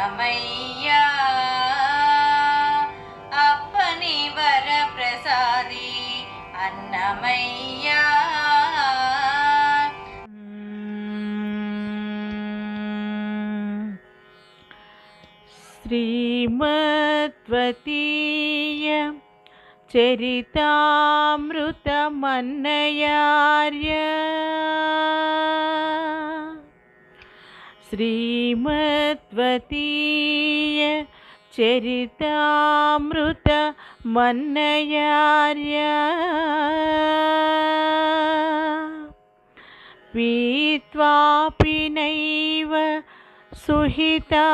சரணமையா அப்பனி வர பிரசாதி அன்னமையா. ശ്രീമദ്വതീയ ചരിതാമൃതമന്നയാര്യ श्रीमद्वतीय चरितामृत मन्नयार्य। पीत्वापि नैव सुहिता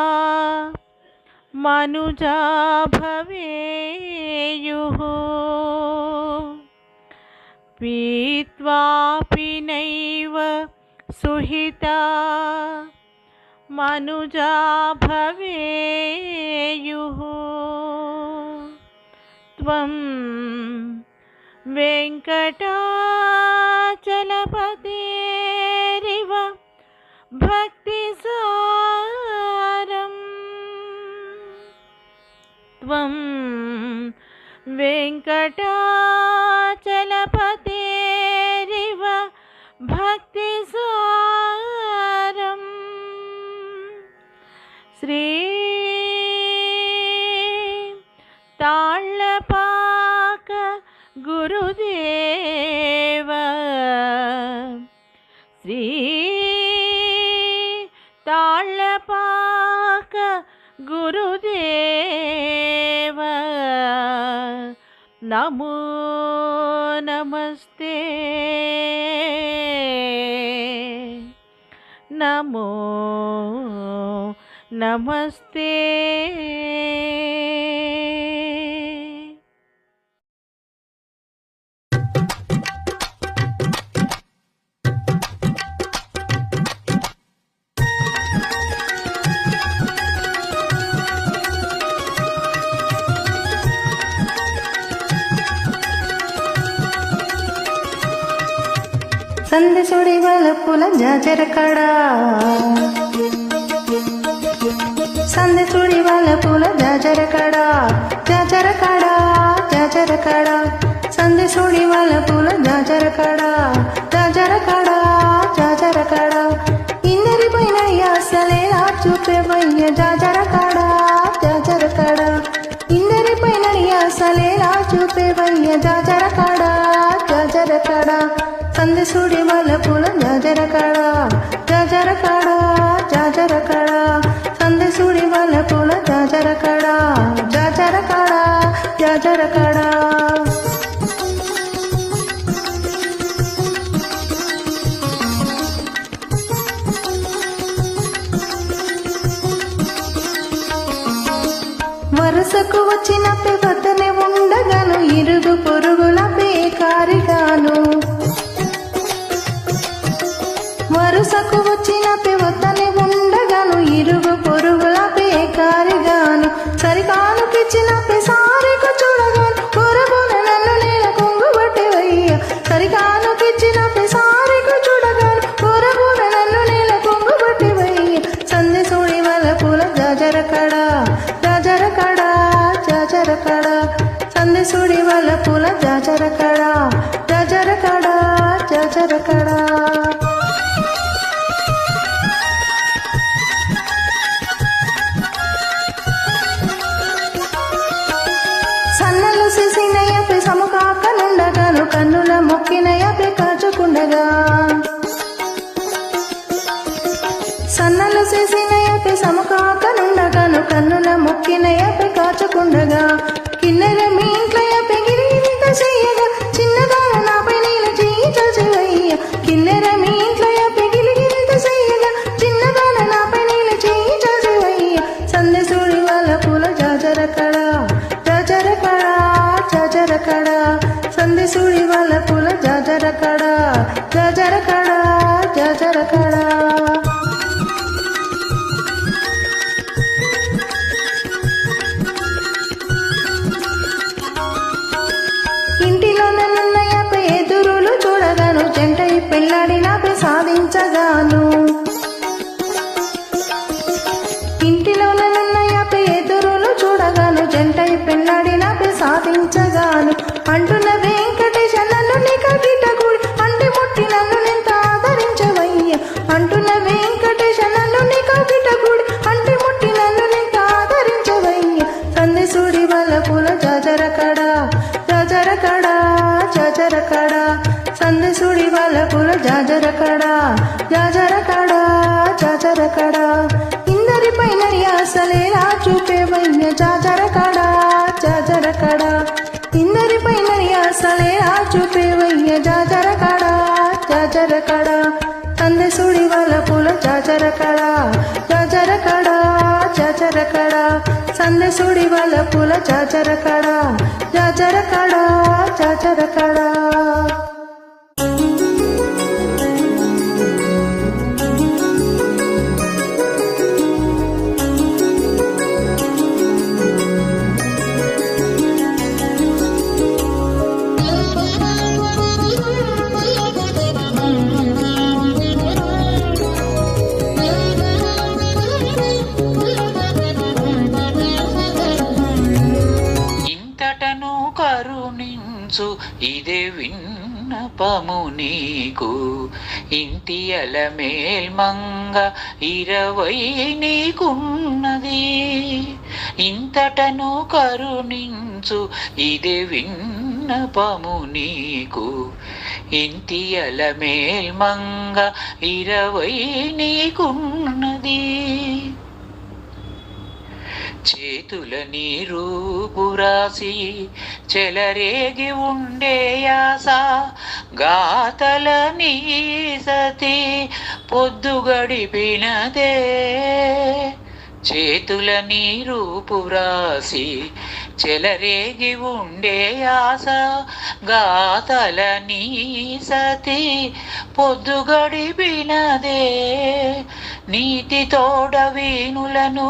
मनुजा भवेयुः। पीत्वापि नैव सुहिता मनुजा भवेयु। त्वं भक्ति भक्तिसारम्। त्वं గురుదేవ నమో నమస్తే. నమో నమస్తే. జరకడా సంధి చూడి వాళ్ళ పూల జరకడా జరకడా జరకడా సంధి చూడి వాళ్ళ పూల జరకడా జరకడా జరకడా? వరుసకు వచ్చిన పెద్దనే ఉండగను ఇరుగు పొరుగుల బేకారిగాను వరుసకు వచ్చిన పెద్దనే ఉండగను ఇరుగు పొరుగు జలపుల జజరకడ జజరకడ జజరకడ సందసుడి వలపుల జజరకడ జజరకడ జజరకడ ఇందరిపై నరియాసలేలా చూపే వైన్య జాజరకడ జాజరకడ ఇందరిపై నరియాసలేలా చూపే వైన్య జాజరకడ జాజరకడ సందసుడి వలపుల జాజరకడ సందసుడి వాళ్ళ పుల జాజర కడా? జాజర కరుణించు ఇదే విన్నపము నీకు. ఇంటి అలమేల్మంగ ఇరవై నీకున్నది. ఇంతటను కరుణించు. ఇదే విన్నపము నీకు. ఇంటి అలమేల్మంగ ఇరవై నీకున్నది. చేతుల నీరు పురాసి చెలరేగి ఉండే యాస గాతల నీ సతి పొద్దు గడిపినదే. చేతుల నీరు పురాసి చెలరేగి ఉండే ఆశ గాతల నీ సతి పొద్దు గడిపినదే. నీతి తోడ వీణులను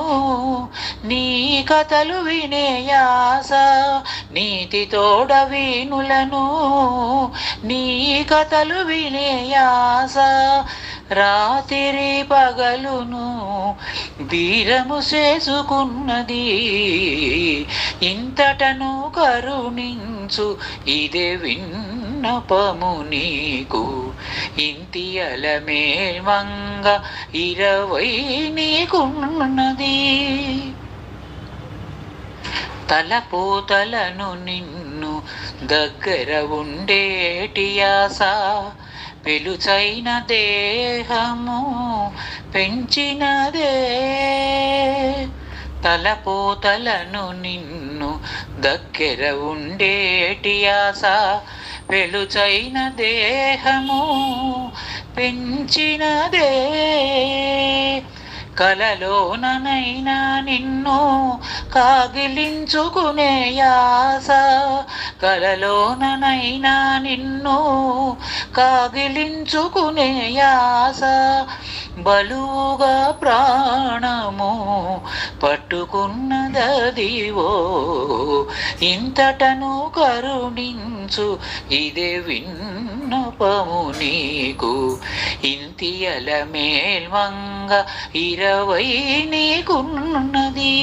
నీ కథలు వినేయాస నీతి తోడ వీణులను నీ కథలు వినేయాస రాత్రి పగలును వీరము చేసుకున్నది. ఇంతటను కరుణించు ఇదే విన్నపము నీకు. ఇంటి అలమేల్మంగ ఇరవై నీకున్నది. తలపోతలను నిన్ను దగ్గర ఉండేటి ఆశ పెలుచైన దేహము పెంచినదే. తలపోతలను నిన్ను దగ్గర ఉండేటి ఆశ వెలుచైన దేహము పెంచినదే. కలలోననైనా నిన్ను కాగిలించుకునే యాస కలలోననైనా నిన్ను కాగిలించుకునే యాస బలుగా ప్రాణము పట్టుకున్నదదివో. ఇంతటను కరుణించు ఇదే విన్నపము నీకు. ఇంతి మేల్వంగ ఇరవై నీకున్నది.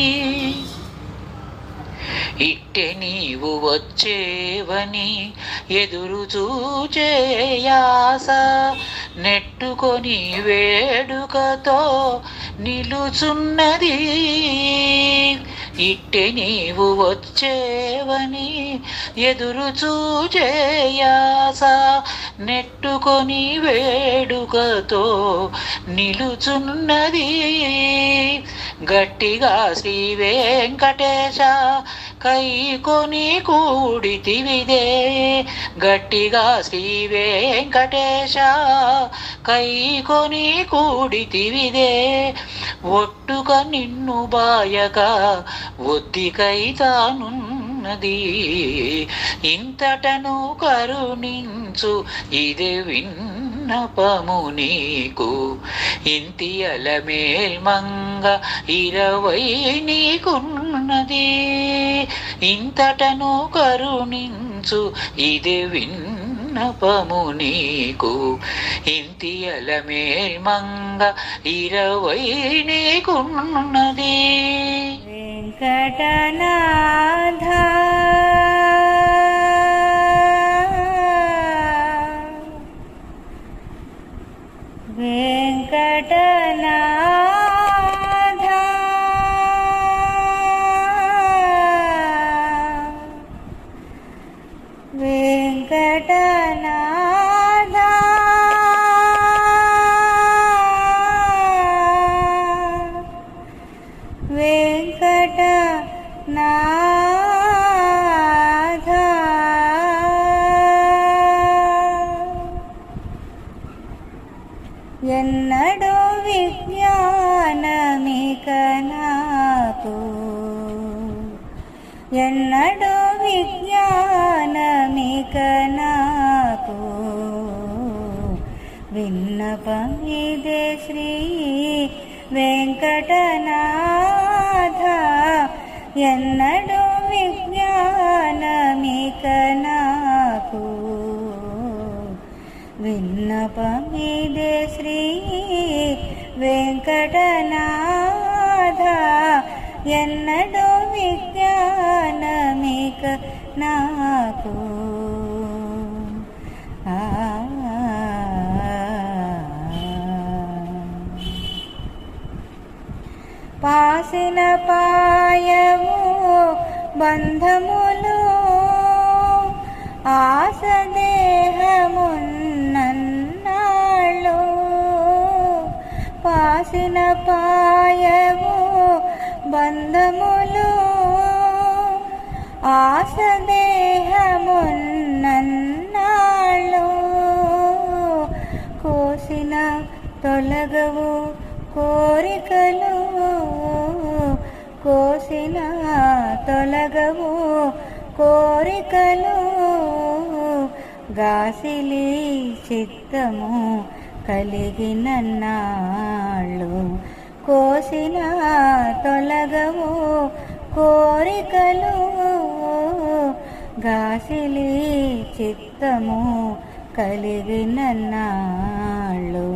ఇట్టె నీవు వచ్చేవని ఎదురు చూచేయాస నెట్టుకొని వేడుకతో నిలుచున్నది. ఇట్టి నీవు వచ్చేవని ఎదురు చూచేయాస నెట్టుకొని వేడుకతో నిలుచున్నది. గట్టిగా శ్రీ వెంకటేశ కై కొని కూడితివిదే గట్టిగా శ్రీ వెంకటేశ కై కొని కూడితివిదే ఒట్టుక నిన్ను బాయక ఒత్తికై తానున్నది. ఇంతటను కరుణించు ఇదే విన్నపము నీకు ఇంతి అలమేల్మంగ ఇరవై నీకున్నది. ఇంతటను కరుణించు ఇది విన్నపము నీకు. ఇంతి అలమేల్మంగ ఇరవై నీకున్నది. వెంకటనాథ వెంకటనాథ విజ్ఞానమిక నాకు ఎన్నడూ విజ్ఞానమిక నాకు విన్నపమిదే శ్రీ వెంకటనాథ. ఎన్నడూ విజ్ఞానమిక నాకు విన్నపమిదే శ్రీ వెంకటనాథ. ఎన్నడూ విజ్ఞానమిక నాకు. పాసిన పాయము బంధము పాసిన పాయము బంధములు ఆశ దేహమున్నన్నాళ్ళు కోసిన తొలగవు కోరికలు కోసిన తొలగవు కోరికలు గాసిలి చిత్తము కలిగిన నాళ్ళు కోసిన తొలగవు కోరికలు గాసిలి చిత్తము కలిగిన నాళ్ళు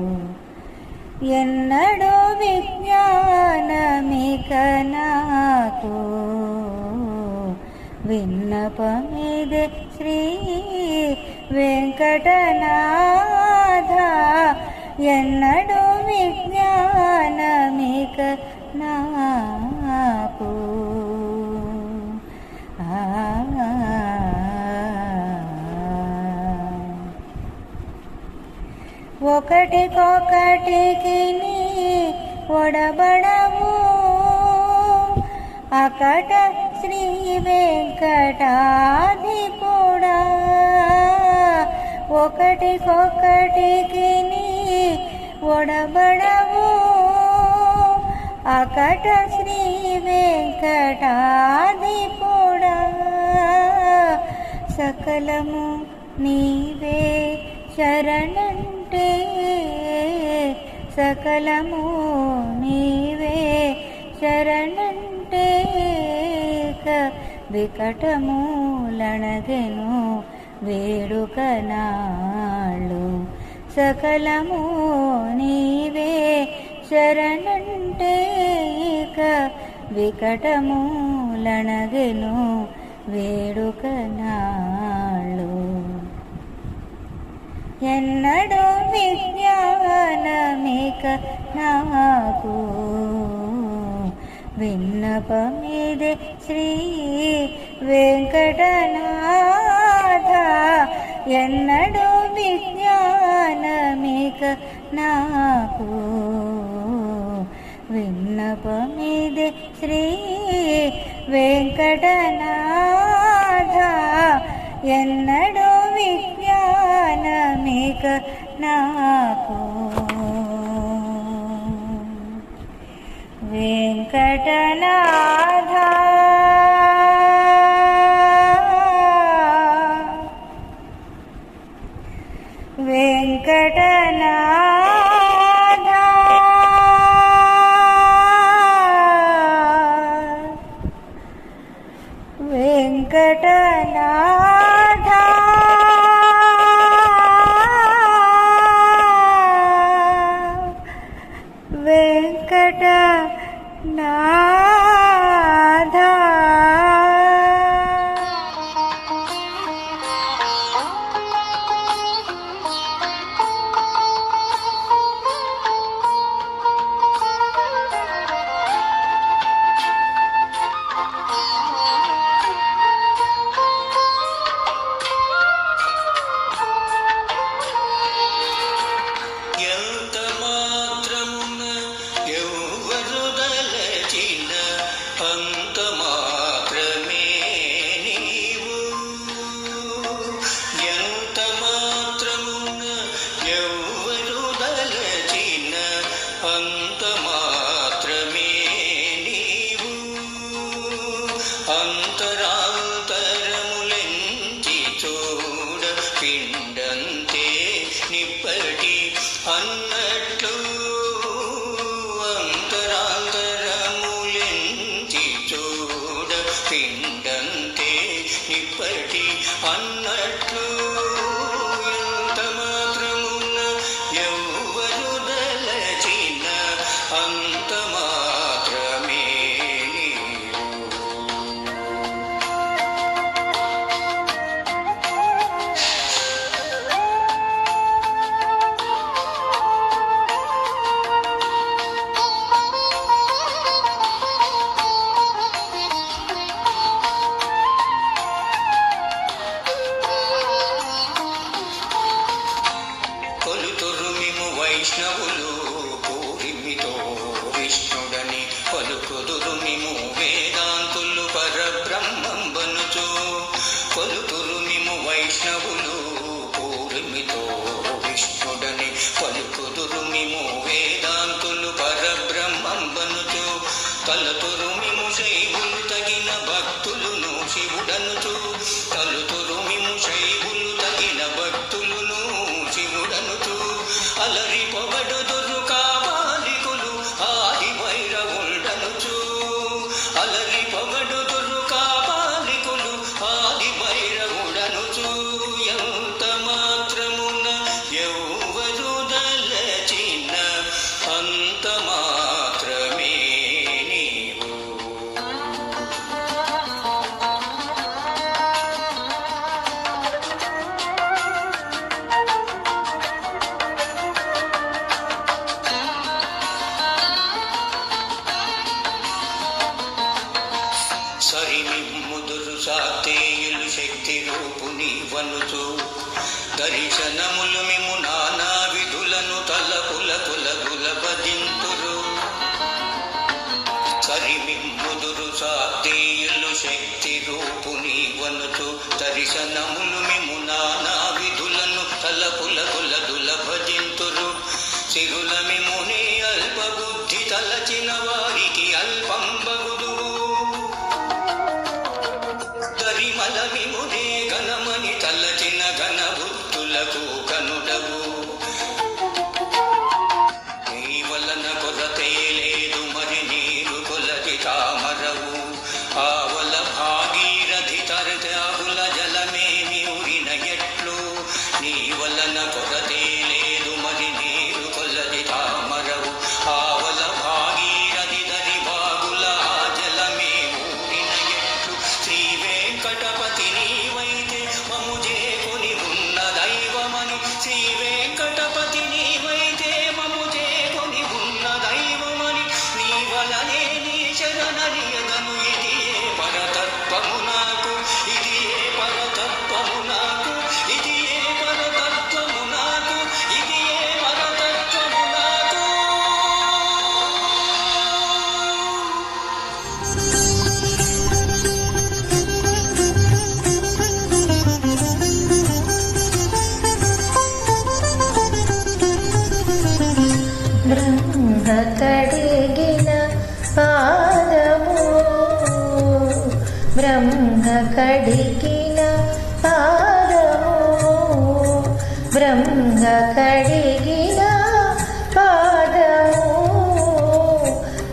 ఎన్నడూ విజ్ఞానమిక నాకు విన్నపమిదే శ్రీ వెంకటనా ఎన్నడూ విజ్ఞానమిక నాకు. ఒకటికొకటికి నీ ఒడబడవు అకట శ్రీ వెంకటాధిపుడా ఒకటికొకటికి పొడబడవు అకట శ్రీ వెంకటాధిపుడా సకలము నీవే శరణంటే. సకలము నీవే శరణంటే. వికటమూలనగెను వేడుక నాళ్ళు సకలము నీవే. శరణంటే ఇక వికటమూలనగెను వేడుక నాళ్ళు. ఎన్నడూ విజ్ఞానమిక నాకు విన్నపమిదే శ్రీ వెంకటనాథ. ఎన్నడూ విజ్ఞాన విజ్ఞానమిక నాకు. విన్నపమిదే శ్రీ వెంకటనాథ. ఎన్నడూ విజ్ఞానమిక నాకు. వెంకటనాథ la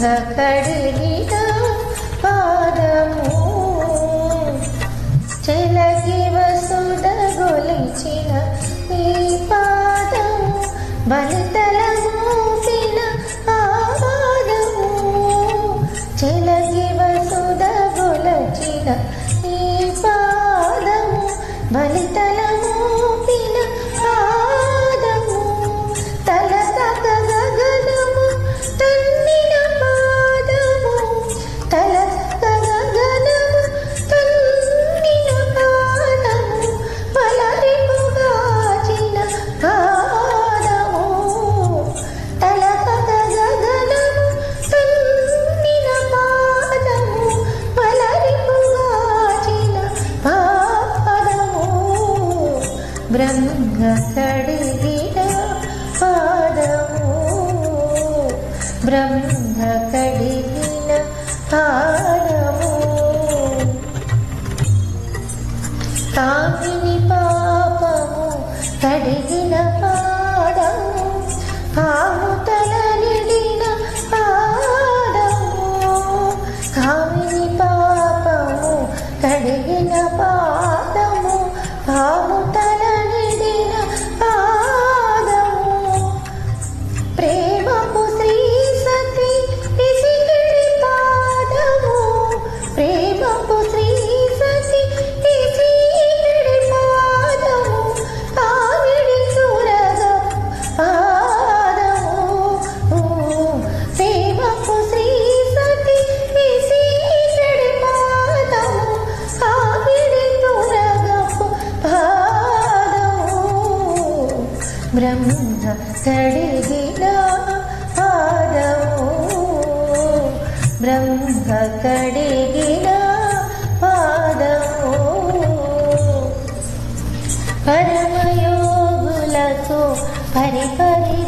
அகடலில் ईश्वरी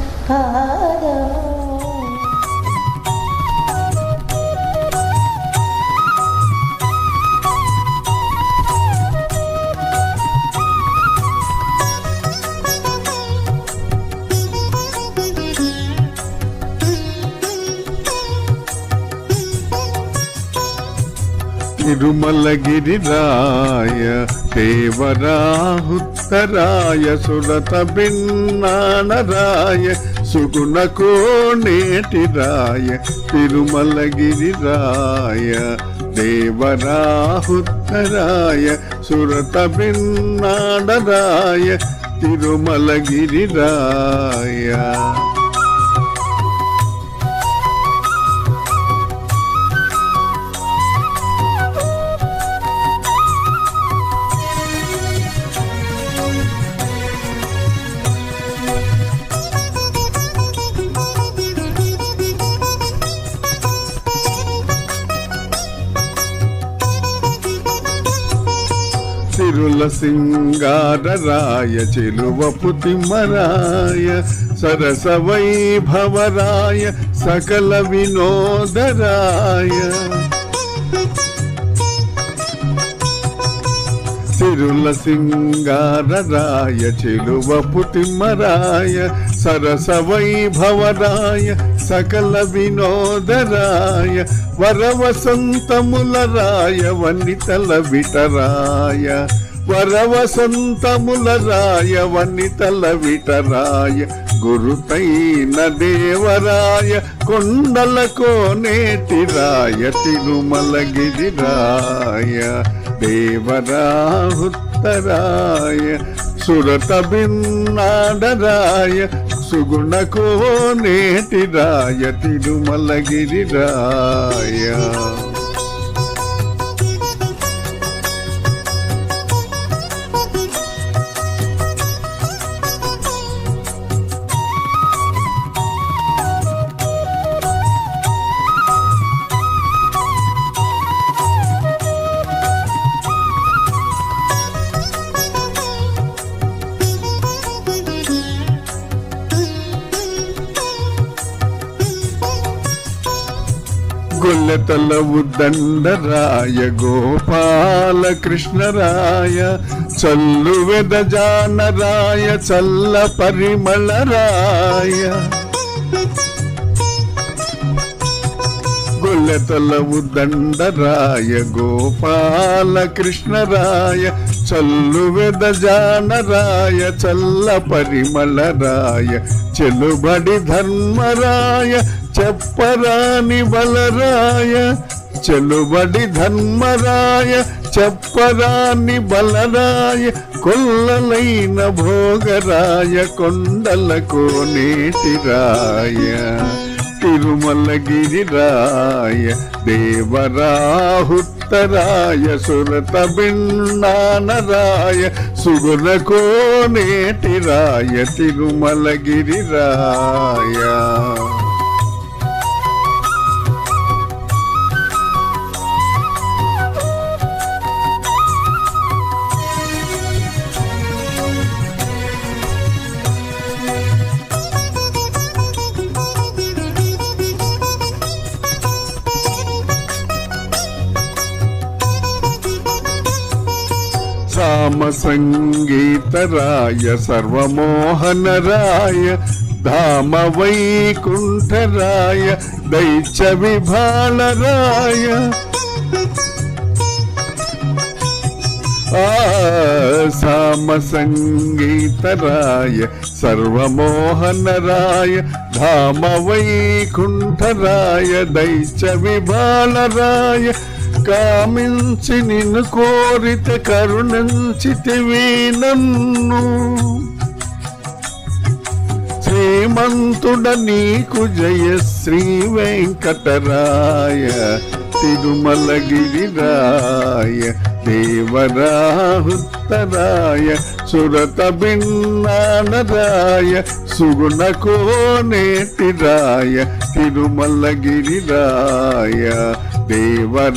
పాదము తిరుమలగిరిరాయ దేవరాహుత్తరాయ సురత భిన్నానరాయ సుగుణ తిరుమలగిరి రాయ దేవరాహుత్తరాయ సురత బిన్నాడరాయ తిరుమలగిరి రాయ. సిరుల సింగారరాయ చెలువపు తిమ్మరాయ సరస వైభవరాయ సకల వినోదరాయ. సిరుల సింగారరాయ చెలువపు తిమ్మరాయ సరస వైభవరాయ సకల వినోదరాయ. వరవసంతముల రాయ వన్నితల విటరాయ. వరవసంతముల రాయ వనితల విటరాయ గురుతైన దేవరాయ కొండల కోనేటిరాయ తిరుమలగిరిరాయ దేవరాహుత్తరాయ సురత భిన్నాడరాయ సుగుణ కోనేటిరాయ తిరుమలగిరిరాయ. తలవు దండరాయ గోపాల కృష్ణరాయ చల్లు వెదజానరాయ చల్ల పరిమళరాయ. గొల్లెతల దండరాయ గోపాల కృష్ణరాయ చల్లు వెదజానరాయ చల్ల పరిమళరాయ చెలుబడి ధర్మరాయ చెప్పరాని బలరాయ చెలుబడి ధర్మరాయ చెప్పరాని బలరాయ కొల్లలైన భోగరాయ కొండలకు కోనేటిరాయ తిరుమలగిరిరాయ తిరుమలగిరిరాయ దేవరాహుత్తరాయ సురత బిన్నానరాయ సుగుణ కోనేటిరాయ తిరుమలగిరిరాయ. సంగీతరాయ సర్వమోహనరాయ ధామ వైకుంఠరాయ దైత్య విభాళరాయ ఆ సామ సంగీతరాయ సర్వమోహనరాయ ధామ వైకుంఠరాయ దైత్య విభాళరాయ కామించి నిన్ను కోరిత కరుణంచితివి నన్ను శ్రీమంతుడ నీకు జయ శ్రీ వెంకటరాయ తిరుమలగిరిరాయ దేవరాహుత్తరాయ సురత భిన్నానరాయ సుగుణ కోనేటిరాయ తిరుమలగిరిరాయ దేవరాహుత్తరాయ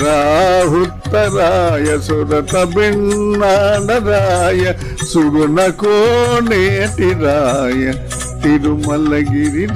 సురత భిన్నానరాయ సుగుణ కోనేటిరాయ తిరుమలగిరిరాయ.